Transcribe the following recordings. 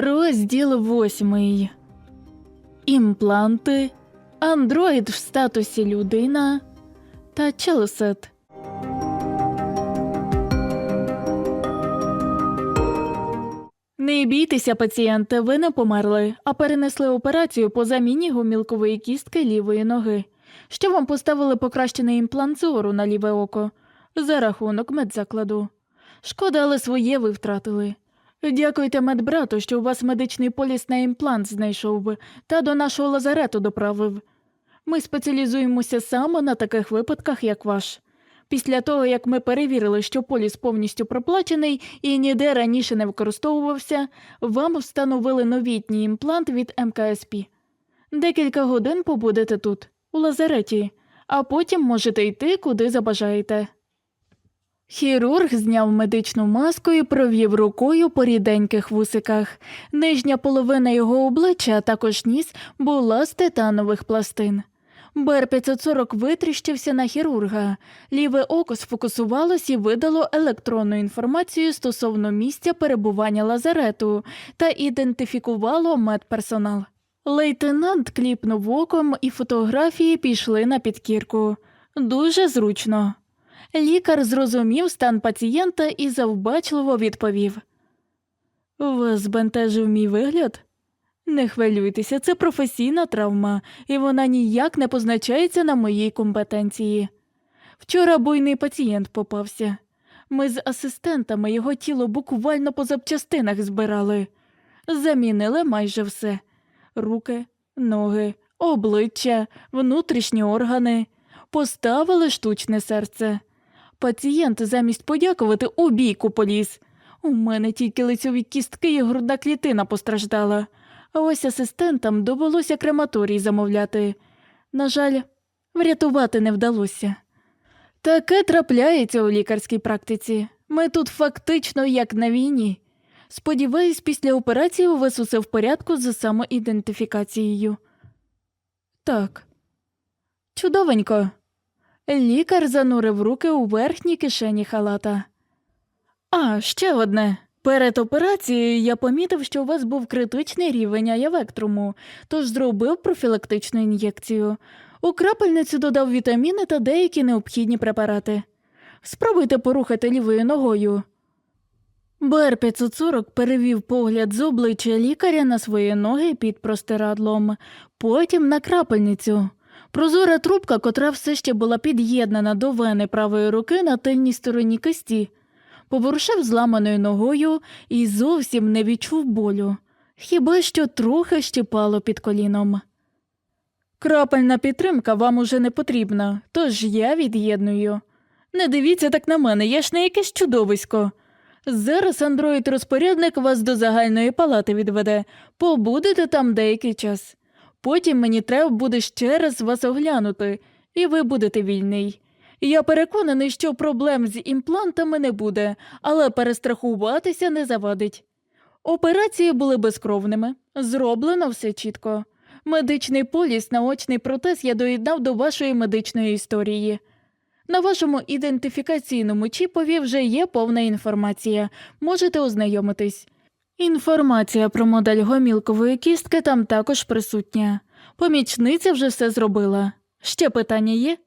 Розділ восьмий. Імпланти. Андроїд в статусі людина та Челсет. Не бійтеся, пацієнте, ви не померли, а перенесли операцію по заміні гумілкової кістки лівої ноги. Що вам поставили покращений імплант зору на ліве око за рахунок медзакладу. Шкода, але своє ви втратили. Дякуйте медбрату, що у вас медичний поліс на імплант знайшов би та до нашого лазарету доправив. Ми спеціалізуємося саме на таких випадках, як ваш. Після того, як ми перевірили, що поліс повністю проплачений і ніде раніше не використовувався, вам встановили новітній імплант від МКСП. Декілька годин побудете тут, у лазареті, а потім можете йти, куди забажаєте. Хірург зняв медичну маску і провів рукою по ріденьких вусиках. Нижня половина його обличчя, а також ніс, була з титанових пластин. БР-540 витріщився на хірурга. Ліве око сфокусувалось і видало електронну інформацію стосовно місця перебування лазарету та ідентифікувало медперсонал. Лейтенант кліпнув оком, і фотографії пішли на підкірку. Дуже зручно. Лікар зрозумів стан пацієнта і завбачливо відповів: Вас збентежив мій вигляд? Не хвилюйтеся, це професійна травма, і вона ніяк не позначається на моїй компетенції. Вчора буйний пацієнт попався. Ми з асистентами його тіло буквально по запчастинах збирали, замінили майже все руки, ноги, обличчя, внутрішні органи, поставили штучне серце. Пацієнт замість подякувати у бійку поліз. У мене тільки лицьові кістки і грудна клітина постраждала, а ось асистентам довелося крематорій замовляти. На жаль, врятувати не вдалося. Таке трапляється у лікарській практиці. Ми тут фактично як на війні. Сподіваюсь, після операції у вас усе в порядку з самоідентифікацією. Так. Чудовенько. Лікар занурив руки у верхній кишені халата. А, ще одне. Перед операцією я помітив, що у вас був критичний рівень аявектруму, тож зробив профілактичну ін'єкцію. У крапельницю додав вітаміни та деякі необхідні препарати. Спробуйте порухати лівою ногою. БР-540 перевів погляд з обличчя лікаря на свої ноги під простирадлом, потім на крапельницю. Прозора трубка, котра все ще була під'єднана до вени правої руки на тильній стороні кисті, поворушив зламаною ногою і зовсім не відчув болю, хіба що трохи щипало під коліном. Крапельна підтримка вам уже не потрібна, тож я від'єдную. Не дивіться так на мене, я ж не якесь чудовисько. Зараз андроїд-розпорядник вас до загальної палати відведе, побудете там деякий час. Потім мені треба буде ще раз вас оглянути, і ви будете вільний. Я переконаний, що проблем з імплантами не буде, але перестрахуватися не завадить. Операції були безкровними, зроблено все чітко. Медичний поліс на очний протез я доєднав до вашої медичної історії. На вашому ідентифікаційному чіпові вже є повна інформація, можете ознайомитись. Інформація про модель гомілкової кістки там також присутня. Помічниця вже все зробила. Ще питання є?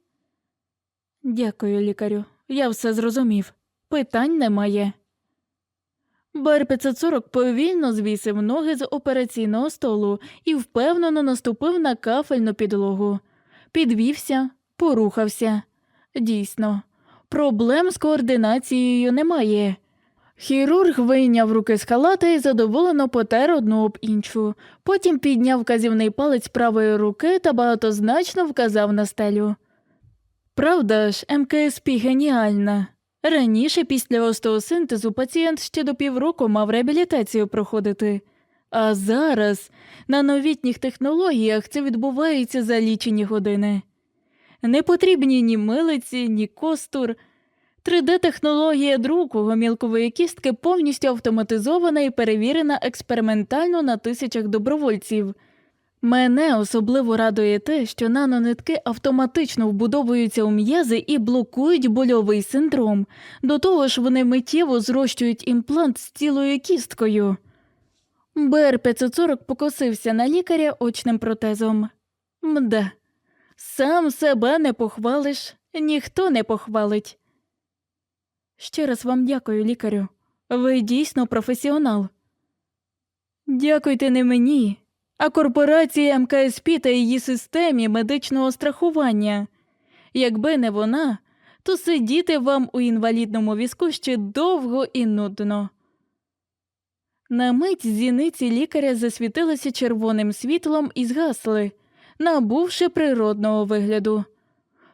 Дякую, лікарю. Я все зрозумів. Питань немає. Бар 540 повільно звісив ноги з операційного столу і впевнено наступив на кафельну підлогу. Підвівся, порухався. Дійсно, проблем з координацією немає. Хірург вийняв руки з халата і задоволено потер одну об іншу. Потім підняв казівний палець правої руки та багатозначно вказав на стелю. Правда ж, МКСП геніальна. Раніше після остеосинтезу пацієнт ще до півроку мав реабілітацію проходити. А зараз на новітніх технологіях це відбувається за лічені години. Не потрібні ні милиці, ні костур. 3D-технологія друку гомілкової кістки повністю автоматизована і перевірена експериментально на тисячах добровольців. Мене особливо радує те, що нанонитки автоматично вбудовуються у м'язи і блокують больовий синдром. До того ж, вони миттєво зрощують імплант з цілою кісткою. БР-540 покосився на лікаря очним протезом. Мда, сам себе не похвалиш, ніхто не похвалить. Ще раз вам дякую, лікарю. Ви дійсно професіонал. Дякуйте не мені, а корпорації МКСП та її системі медичного страхування. Якби не вона, то сидіти вам у інвалідному візку ще довго і нудно. На мить зіниці лікаря засвітилися червоним світлом і згасли, набувши природного вигляду.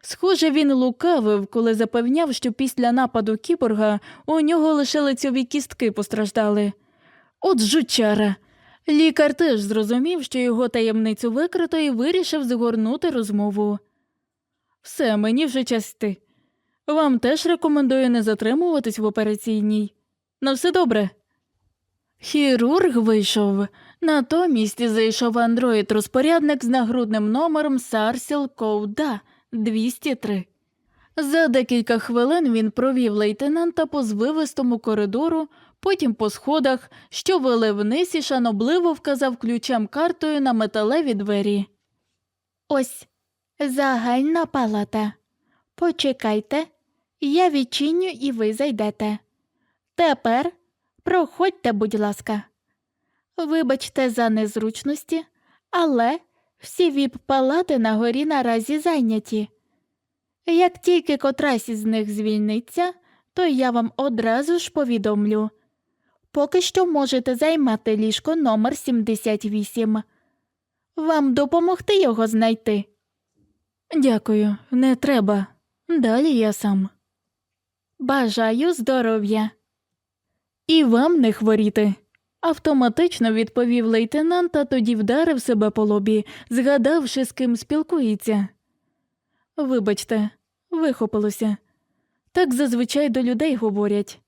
Схоже, він лукавив, коли запевняв, що після нападу кіборга у нього лише лицьові кістки постраждали. От жучара. Лікар теж зрозумів, що його таємницю викрито і вирішив згорнути розмову. Все, мені вже час йти. Вам теж рекомендую не затримуватись в операційній. На все добре. Хірург вийшов. Натомість зайшов андроїд-розпорядник з нагрудним номером Сарсіл Ковда 203. За декілька хвилин він провів лейтенанта по звивистому коридору, потім по сходах, що вели вниз і шанобливо вказав ключем картою на металеві двері. Ось загальна палата. Почекайте, я відчиню і ви зайдете. Тепер проходьте, будь ласка. Вибачте за незручності, але всі віп-палати на горі наразі зайняті. Як тільки котрась із них звільниться, то я вам одразу ж повідомлю. Поки що можете займати ліжко номер 78. Вам допомогти його знайти. Дякую, не треба. Далі я сам. Бажаю здоров'я. І вам не хворіти. Автоматично відповів лейтенант, а тоді вдарив себе по лобі, згадавши, з ким спілкується. Вибачте, вихопилося. Так зазвичай до людей говорять.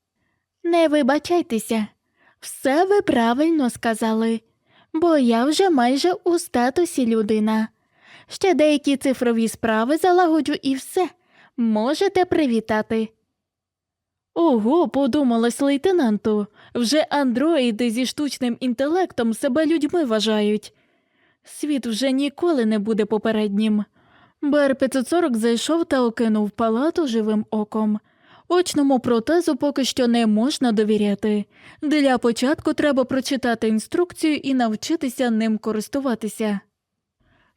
Не вибачайтеся, все ви правильно сказали, бо я вже майже у статусі людина. Ще деякі цифрові справи залагоджу і все. Можете привітати. Ого, подумалось лейтенанту. Вже андроїди зі штучним інтелектом себе людьми вважають. Світ вже ніколи не буде попереднім. БР-540 зайшов та окинув палату живим оком. Очному протезу поки що не можна довіряти. Для початку треба прочитати інструкцію і навчитися ним користуватися.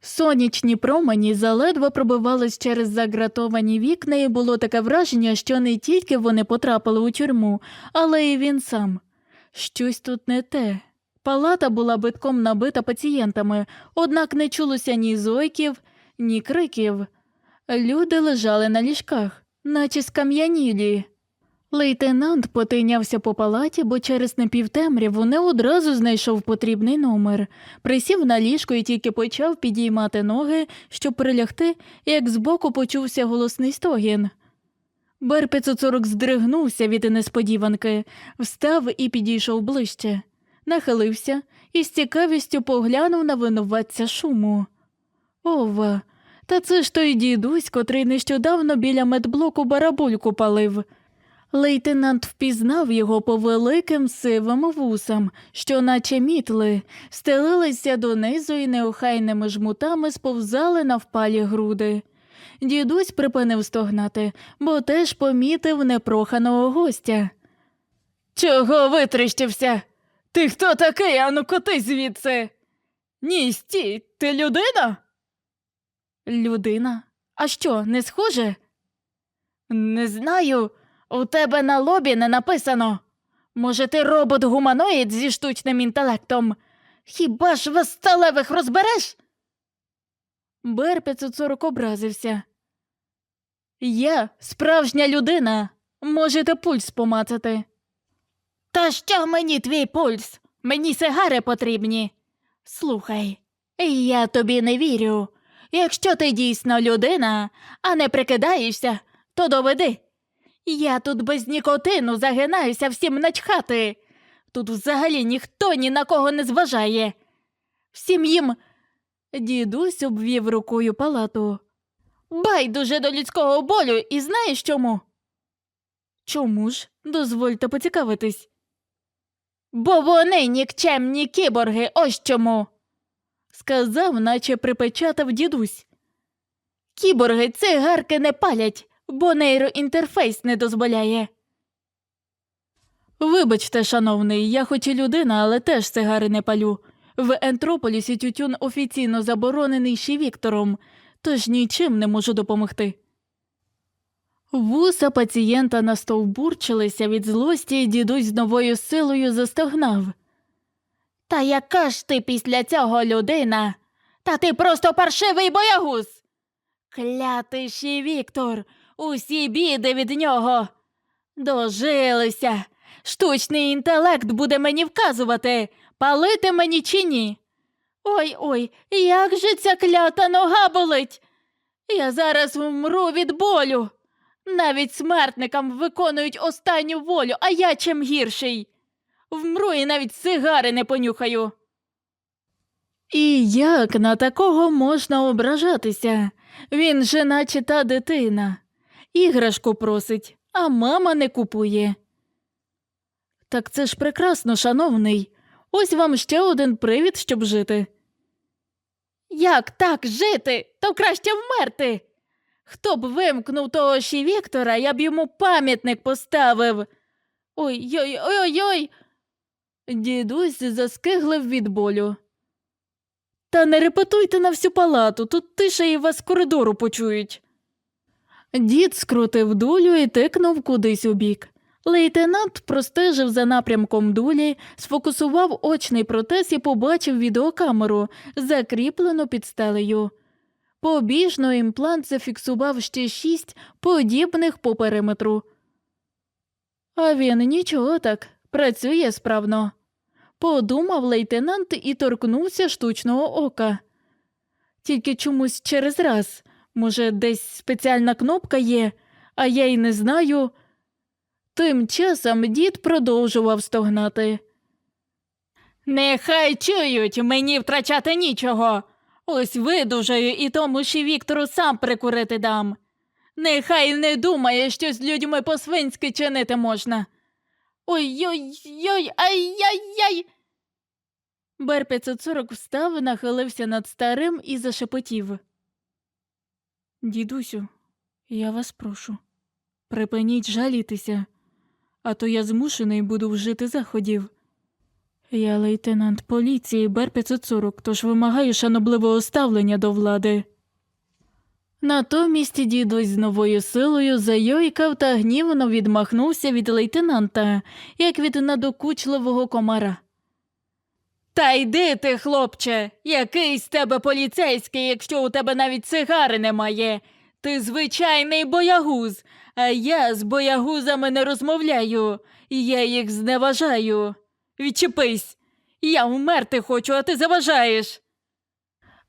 Сонячні промені заледве пробивались через загратовані вікна, і було таке враження, що не тільки вони потрапили у тюрму, але й він сам. Щось тут не те. Палата була битком набита пацієнтами, однак не чулося ні зойків, ні криків. Люди лежали на ліжках, наче скам'янілі. Лейтенант потинявся по палаті, бо через напівтемряву не одразу знайшов потрібний номер. Присів на ліжко і тільки почав підіймати ноги, щоб прилягти, як збоку почувся голосний стогін. Бер 540 здригнувся від несподіванки, встав і підійшов ближче, нахилився і з цікавістю поглянув на винуватця шуму. Ова, та це ж той дідусь, котрий нещодавно біля медблоку барабульку палив. Лейтенант впізнав його по великим сивим вусам, що, наче мітли, стелилися донизу і неохайними жмутами сповзали на впалі груди. Дідусь припинив стогнати, бо теж помітив непроханого гостя. Чого витріщився? Ти хто такий, ану коти звідси? Ні, стій, ти людина? Людина? А що, не схоже? Не знаю. У тебе на лобі не написано. Може, ти робот-гуманоїд зі штучним інтелектом? Хіба ж вас сталевих розбереш? Бер 540 образився. Я справжня людина. Можете пульс помацати. Та що мені твій пульс? Мені сигари потрібні. Слухай, я тобі не вірю. Якщо ти дійсно людина, а не прикидаєшся, то доведи. Я тут без нікотину загинаюся всім начхати. Тут взагалі ніхто ні на кого не зважає. Всім їм. Дідусь обвів рукою палату. Байдуже до людського болю, і знаєш чому? Чому ж? Дозвольте поцікавитись. Бо вони нікчемні кіборги, ось чому. Сказав, наче припечатав дідусь. Кіборги цигарки не палять, бо нейроінтерфейс не дозволяє. Вибачте, шановний, я хоч і людина, але теж сигари не палю. В Ентрополісі тютюн офіційно заборонений ще Віктором, тож нічим не можу допомогти. Вуса пацієнта настовбурчилися від злості, і дідусь з новою силою застогнав. Та яка ж ти після цього людина? Та ти просто паршивий боягуз. Клятий ще Віктор, усі біди від нього. Дожилися. Штучний інтелект буде мені вказувати, палити мені чи ні. Ой ой, як же ця клята нога болить. Я зараз вмру від болю. Навіть смертникам виконують останню волю, а я чим гірший. Вмру і навіть сигари не понюхаю. І як на такого можна ображатися? Він же наче та дитина. Іграшку просить, а мама не купує. Так це ж прекрасно, шановний. Ось вам ще один привід, щоб жити. Як так жити? То краще вмерти. Хто б вимкнув того ще Віктора, я б йому пам'ятник поставив. Ой-ой-ой-ой. Дідусь заскиглив від болю. Та не репетуйте на всю палату, тут тиша і вас коридору почують. Дід скрутив дулю і тикнув кудись у бік. Лейтенант простежив за напрямком дулі, сфокусував очний протез і побачив відеокамеру, закріплену під стелею. Побіжно імплант зафіксував ще шість подібних по периметру. А він нічого так, працює справно. Подумав лейтенант і торкнувся штучного ока. Тільки чомусь через раз, може, десь спеціальна кнопка є, а я й не знаю. Тим часом дід продовжував стогнати. Нехай чують, мені втрачати нічого. Ось видужаю і тому ще Віктору сам прикурити дам. Нехай не думає, що з людьми по-свинськи чинити можна. Ой-ой-ой, ай-яй-яй. Бер 540 встав, нахилився над старим і зашепотів. Дідусю, я вас прошу, припиніть жалітися, а то я змушений буду вжити заходів. Я лейтенант поліції Бер 540, тож вимагаю шанобливого ставлення до влади. Натомість дідусь з новою силою зайойкав та гнівно відмахнувся від лейтенанта, як від надокучливого комара. Та йди ти, хлопче, який з тебе поліцейський, якщо у тебе навіть цигари немає. Ти звичайний боягуз, а я з боягузами не розмовляю, я їх зневажаю. Відчепись, я вмерти хочу, а ти заважаєш.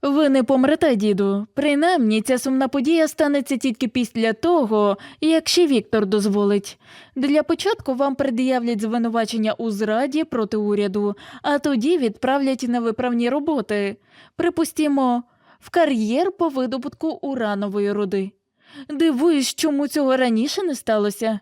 Ви не помрете, діду. Принаймні, ця сумна подія станеться тільки після того, як ще Віктор дозволить. Для початку вам пред'являть звинувачення у зраді проти уряду, а тоді відправлять на виправні роботи. Припустімо, в кар'єр по видобутку уранової руди. Дивуюсь, чому цього раніше не сталося.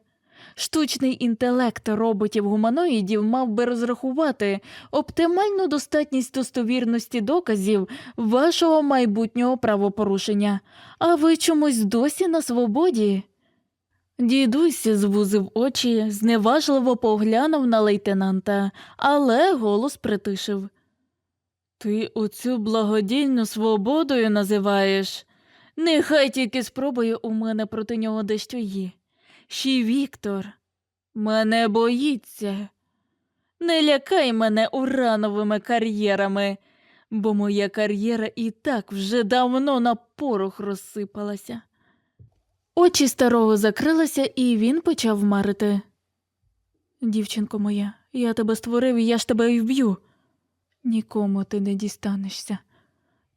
Штучний інтелект роботів-гуманоїдів мав би розрахувати оптимальну достатність достовірності доказів вашого майбутнього правопорушення, а ви чомусь досі на свободі. Дідусь звузив очі, зневажливо поглянув на лейтенанта, але голос притишив. Ти оцю благодійну свободою називаєш? Нехай тільки спробує у мене проти нього дещо є. Ще Віктор мене боїться. Не лякай мене урановими кар'єрами, бо моя кар'єра і так вже давно на порох розсипалася. Очі старого закрилися, і він почав марити. Дівчинко моя, я тебе створив, і я ж тебе і вб'ю. Нікому ти не дістанешся,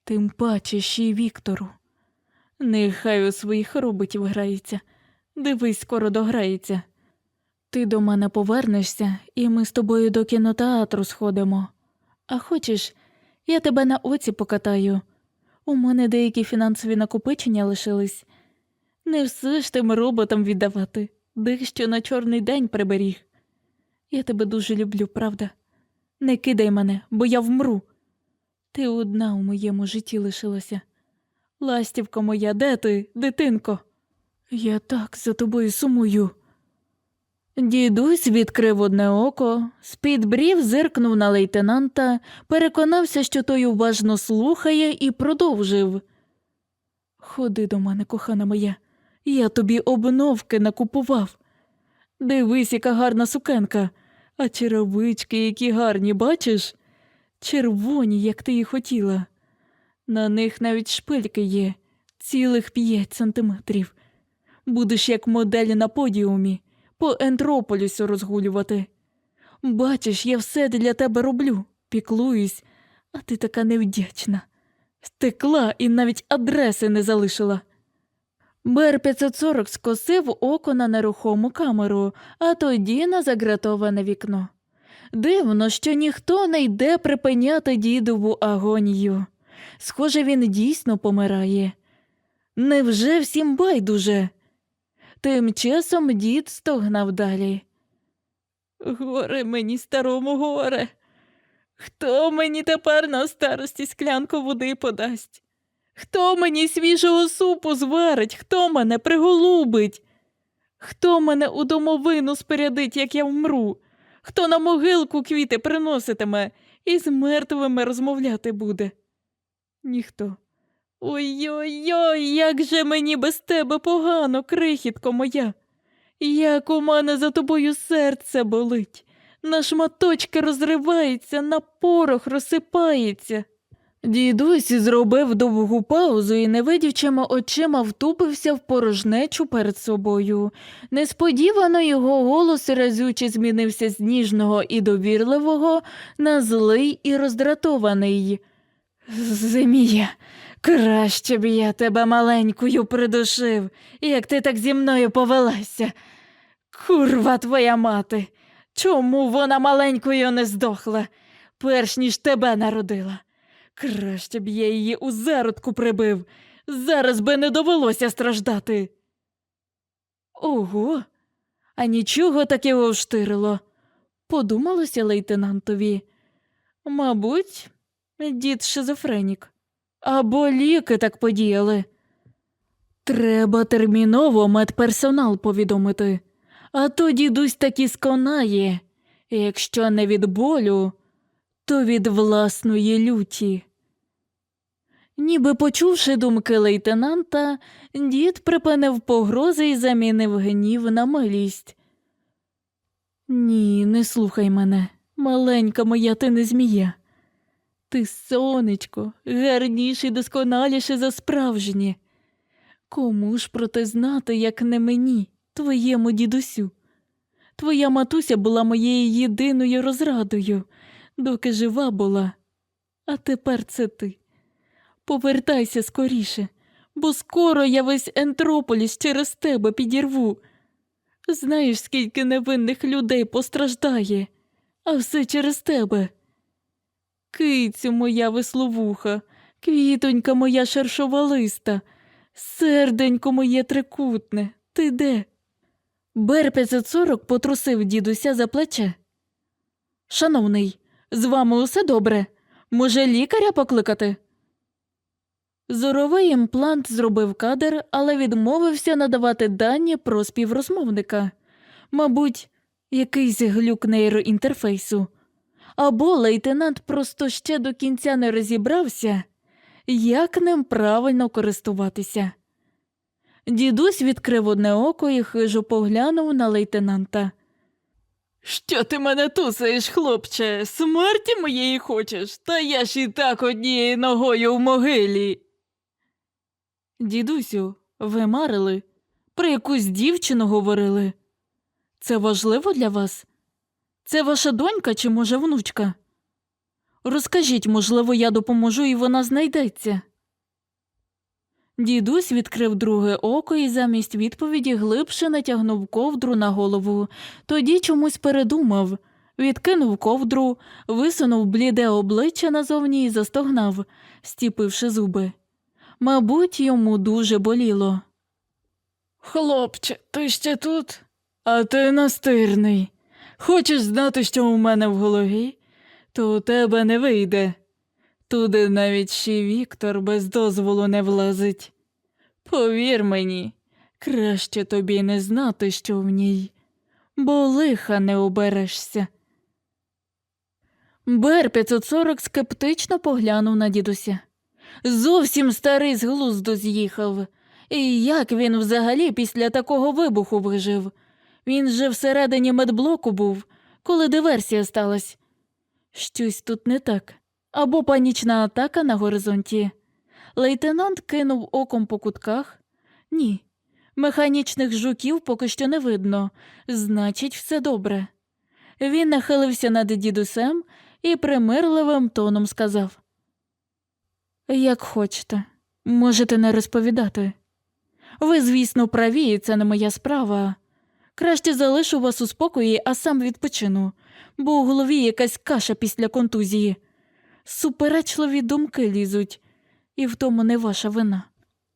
тим паче ще й Віктору. Нехай у своїх роботів грається. Дивись, скоро дограється. Ти до мене повернешся, і ми з тобою до кінотеатру сходимо. А хочеш, я тебе на оці покатаю. У мене деякі фінансові накопичення лишились. Не все ж тим роботам віддавати, дещо на чорний день приберіг. Я тебе дуже люблю, правда? Не кидай мене, бо я вмру. Ти одна у моєму житті лишилася. Ластівка моя, де ти, дитинко? Я так за тобою сумую. Дідусь відкрив одне око, з-під брів зиркнув на лейтенанта, переконався, що той уважно слухає, і продовжив. Ходи до мене, кохана моя, я тобі обновки накупував. Дивись, яка гарна сукенка, а черевички, які гарні, бачиш? Червоні, як ти і хотіла. На них навіть шпильки є, цілих п'ять сантиметрів. Будеш як модель на подіумі, по Ентрополісу розгулювати. Бачиш, я все для тебе роблю, піклуюсь, а ти така невдячна. Втекла і навіть адреси не залишила. Бер 540 скосив око на нерухому камеру, а тоді на загратоване вікно. Дивно, що ніхто не йде припиняти дідову агонію. Схоже, він дійсно помирає. Невже всім байдуже? Тим часом дід стогнав далі. Горе мені, старому горе. Хто мені тепер на старості склянку води подасть? Хто мені свіжого супу зварить, хто мене приголубить? Хто мене у домовину спорядить, як я вмру? Хто на могилку квіти приноситиме і з мертвими розмовляти буде? Ніхто. Ой-ой-ой, як же мені без тебе погано, крихітко моя. Як у мене за тобою серце болить, на шматочки розривається, на порох розсипається. Дідусь зробив довгу паузу і невидячими очима втупився в порожнечу перед собою. Несподівано його голос разюче змінився з ніжного і довірливого на злий і роздратований. Зимія, краще б я тебе маленькою придушив, як ти так зі мною повелася. Курва твоя мати, чому вона маленькою не здохла, перш ніж тебе народила? Краще б я її у зародку прибив, зараз би не довелося страждати. Ого, а нічого таке вштирило, подумалося лейтенантові. Мабуть, дід шизофренік. Або ліки так подіяли. Треба терміново медперсонал повідомити, а то дідусь таки сконає, якщо не від болю, то від власної люті. Ніби почувши думки лейтенанта, дід припинив погрози і замінив гнів на милість. Ні, не слухай мене, маленька моя ти не змія. Ти сонечко, гарніше і досконаліше за справжнє. Кому ж про те знати, як не мені, твоєму дідусю? Твоя матуся була моєю єдиною розрадою, доки жива була. А тепер це ти. Повертайся скоріше, бо скоро я весь Ентрополіс через тебе підірву. Знаєш, скільки невинних людей постраждає, а все через тебе. Кицю моя весловуха, квітонька моя шершовалиста, серденько моє трикутне, ти де? Бер 540 потрусив дідуся за плече. Шановний, з вами усе добре? Може, лікаря покликати? Зоровий імплант зробив кадр, але відмовився надавати дані про співрозмовника. Мабуть, якийсь глюк нейроінтерфейсу. Або лейтенант просто ще до кінця не розібрався, як ним правильно користуватися. Дідусь відкрив одне око і хижо поглянув на лейтенанта. Що ти мене тусаєш, хлопче? Смерті моєї хочеш, та я ж і так однією ногою в могилі. Дідусю, ви марили, про якусь дівчину говорили. Це важливо для вас? Це ваша донька чи, може, внучка? Розкажіть, можливо, я допоможу і вона знайдеться. Дідусь відкрив друге око і замість відповіді глибше натягнув ковдру на голову, тоді чомусь передумав, відкинув ковдру, висунув бліде обличчя назовні і застогнав, стіпивши зуби. Мабуть, йому дуже боліло. Хлопче, ти ще тут? А ти настирний. Хочеш знати, що у мене в голові? То у тебе не вийде. Туди навіть ще Віктор без дозволу не влазить. Повір мені, краще тобі не знати, що в ній, бо лиха не оберешся. Бер 540 скептично поглянув на дідуся. Зовсім старий з глузду з'їхав. І як він взагалі після такого вибуху вижив? Він же всередині медблоку був, коли диверсія сталася. Щось тут не так. Або панічна атака на горизонті. Лейтенант кинув оком по кутках. Ні. Механічних жуків поки що не видно, значить, все добре. Він нахилився над дідусем і примирливим тоном сказав: Як хочете, можете не розповідати. Ви, звісно, праві, це не моя справа. Краще залишу вас у спокої, а сам відпочину, бо у голові якась каша після контузії. Суперечливі думки лізуть, і в тому не ваша вина.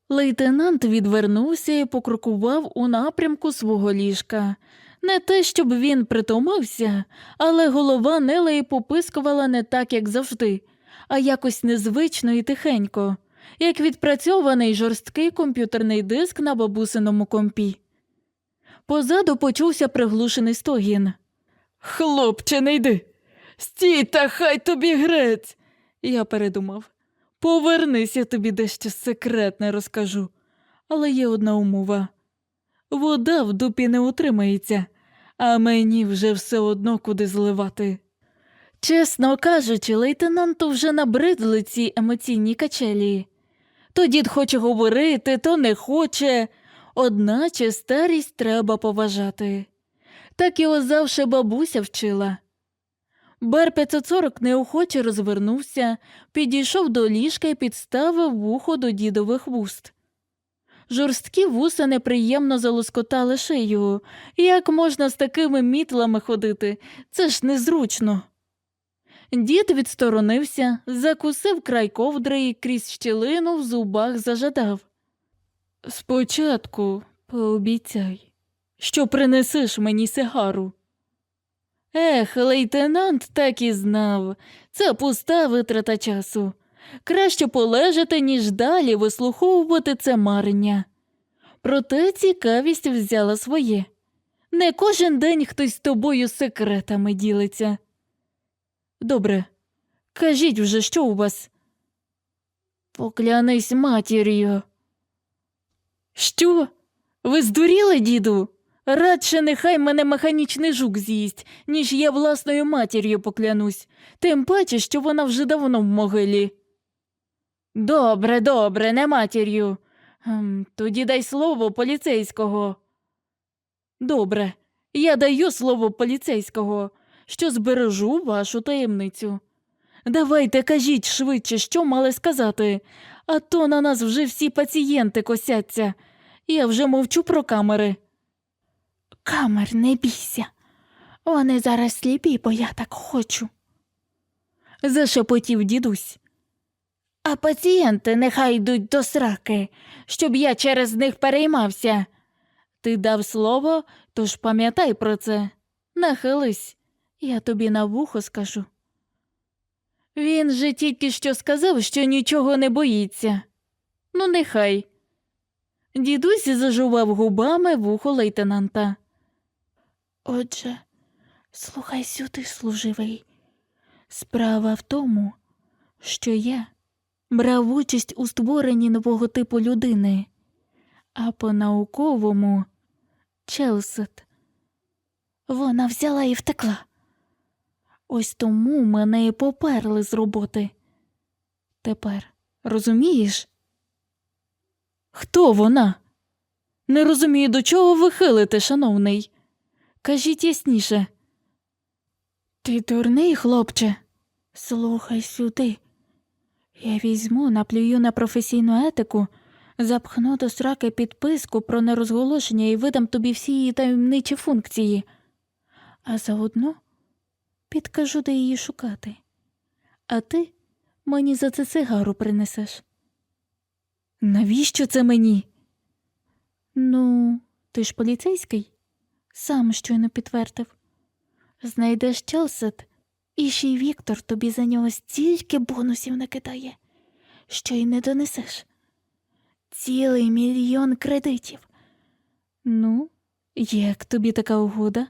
Лейтенант відвернувся і покрокував у напрямку свого ліжка. Не те, щоб він притомився, але голова Нелеї попискувала не так, як завжди, а якось незвично і тихенько, як відпрацьований жорсткий комп'ютерний диск на бабусиному компі. Позаду почувся приглушений стогін. Хлопче, не йди. Стій, та хай тобі грець. Я передумав. Повернись, я тобі дещо секретне розкажу. Але є одна умова. Вода в дупі не утримається, а мені вже все одно куди зливати. Чесно кажучи, лейтенанту вже набридли ці емоційні качелі. То дід хоче говорити, то не хоче, одначе старість треба поважати. Так і озавше бабуся вчила. Бар 540 неохоче розвернувся, підійшов до ліжка і підставив вухо до дідових вуст. Жорсткі вуса неприємно залоскотали шию. Як можна з такими мітлами ходити? Це ж незручно. Дід відсторонився, закусив край ковдри і крізь щілину в зубах зажадав. Спочатку пообіцяй, що принесеш мені сигару. Ех, лейтенант так і знав. Це пуста витрата часу. Краще полежати, ніж далі вислуховувати це марення. Проте цікавість взяла своє. Не кожен день хтось з тобою секретами ділиться. Добре, кажіть вже, що у вас? Поклянись матір'ю. Що? Ви здуріли, діду? Радше нехай мене механічний жук з'їсть, ніж я власною матір'ю поклянусь, тим паче, що вона вже давно в могилі. Добре, добре, не матір'ю. Тоді дай слово поліцейського. Добре, я даю слово поліцейського, що збережу вашу таємницю. Давайте кажіть швидше, що мали сказати, а то на нас вже всі пацієнти косяться. Я вже мовчу про камери. Камер, не бійся. Вони зараз сліпі, бо я так хочу. Зашепотів дідусь. А пацієнти нехай йдуть до сраки, щоб я через них переймався. Ти дав слово, тож пам'ятай про це. Нахились, я тобі на вухо скажу. Він же тільки що сказав, що нічого не боїться. Ну, нехай. Дідусь зажував губами вухо лейтенанта. Отже, слухай сюди, служивий. Справа в тому, що я брав участь у створенні нового типу людини, а по науковому Челсет. Вона взяла і втекла. Ось тому мене і поперли з роботи. Тепер розумієш? Хто вона? Не розумію, до чого ви хилите, шановний. Кажіть ясніше. Ти дурний, хлопче. Слухай сюди. Я візьму, наплюю на професійну етику, запхну до сраки підписку про нерозголошення і видам тобі всі її таємничі функції, а заодно підкажу, де її шукати. А ти мені за це сигару принесеш. Навіщо це мені? Ну, ти ж поліцейський, сам щойно підтвердив. Знайдеш Челсет І ще й Віктор тобі за нього стільки бонусів накидає, що й не донесеш. Цілий мільйон кредитів. Ну, як тобі така угода?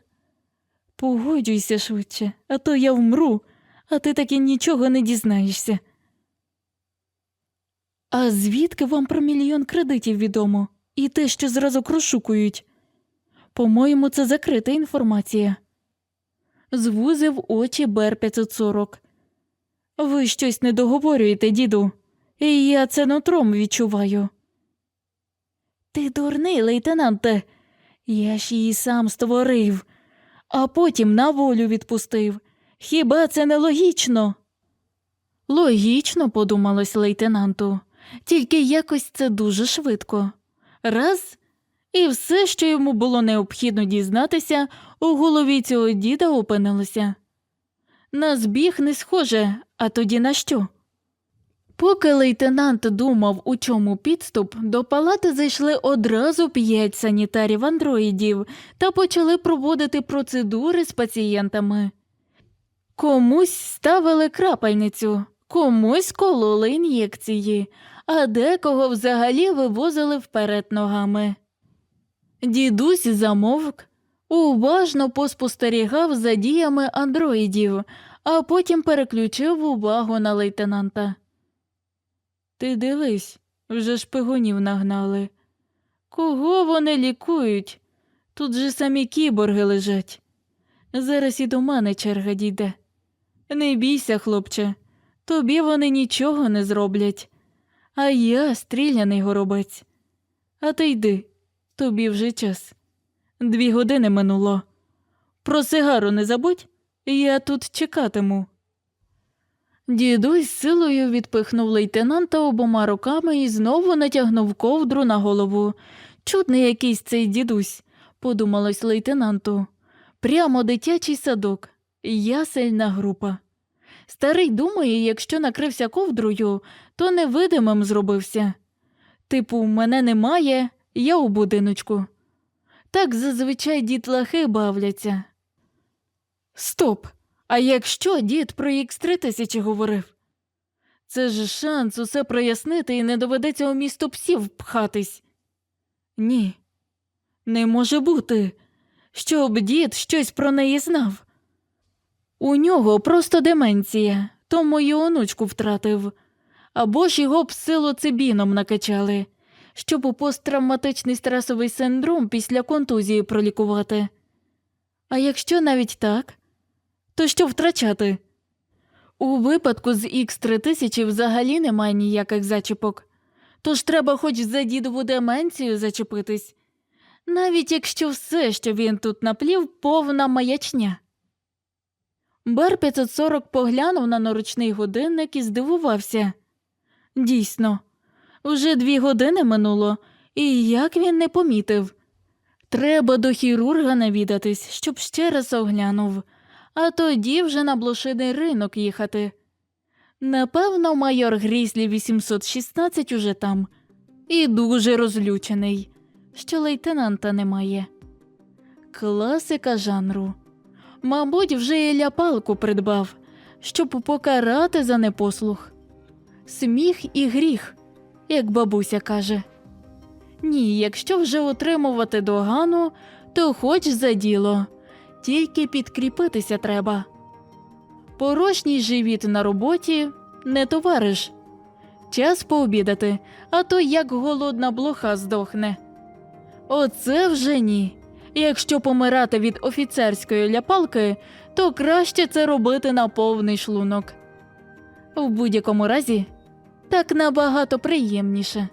Погоджуйся швидше, а то я вмру, а ти таки нічого не дізнаєшся. А звідки вам про мільйон кредитів відомо? І те, що зразу розшукують? По-моєму, це закрита інформація. Звузив очі Бер 540. Ви щось не договорюєте, діду, і я це нутром відчуваю. Ти дурний, лейтенанте. Я ж її сам створив, а потім на волю відпустив. Хіба це не логічно? Логічно, подумалось лейтенанту, тільки якось це дуже швидко. Раз і все, що йому було необхідно дізнатися, у голові цього діда опинилося. На збіг не схоже, а тоді на що? Поки лейтенант думав, у чому підступ, до палати зайшли одразу п'ять санітарів андроїдів та почали проводити процедури з пацієнтами. Комусь ставили крапельницю, комусь кололи ін'єкції, а декого взагалі вивозили вперед ногами. Дідусь замовк, уважно поспостерігав за діями андроїдів, а потім переключив увагу на лейтенанта. Ти дивись, вже шпигунів нагнали. Кого вони лікують? Тут же самі кіборги лежать. Зараз і до мене черга дійде. Не бійся, хлопче, тобі вони нічого не зроблять. А я стріляний горобець. А ти йди, тобі вже час. Дві години минуло. Про сигару не забудь, я тут чекатиму. Дідусь силою відпихнув лейтенанта обома руками і знову натягнув ковдру на голову. Чудний якийсь цей дідусь, подумалось лейтенанту. Прямо дитячий садок, ясельна група. Старий думає, якщо накрився ковдрою, то невидимим зробився. Типу, мене немає, я у будиночку. Так зазвичай дітлахи бавляться. Стоп! А якщо дід про Х3 тисячі говорив? Це ж шанс усе прояснити і не доведеться у місто псів пхатись. Ні, не може бути, щоб дід щось про неї знав. У нього просто деменція, то мою онучку втратив, або ж його псилоцибіном накачали, щоб у посттравматичний стресовий синдром після контузії пролікувати. А якщо навіть так, то що втрачати? У випадку з Х3000 взагалі немає ніяких зачіпок, тож треба хоч за дідову деменцію зачепитись, навіть якщо все, що він тут наплів, повна маячня. Бар 540 поглянув на наручний годинник і здивувався. Дійсно, вже дві години минуло, і як він не помітив. Треба до хірурга навідатись, щоб ще раз оглянув, а тоді вже на блошиний ринок їхати. Напевно, майор Грізлі 816 уже там, і дуже розлючений, що лейтенанта немає. Класика жанру. Мабуть, вже і ляпалку придбав, щоб покарати за непослух. Сміх і гріх, як бабуся каже. Ні, якщо вже отримувати догану, то хоч за діло, тільки підкріпитися треба. Порожній живіт на роботі не товариш. Час пообідати, а то як голодна блоха здохне. Оце вже ні. Якщо помирати від офіцерської ляпалки, то краще це робити на повний шлунок. В будь-якому разі так набагато приємніше.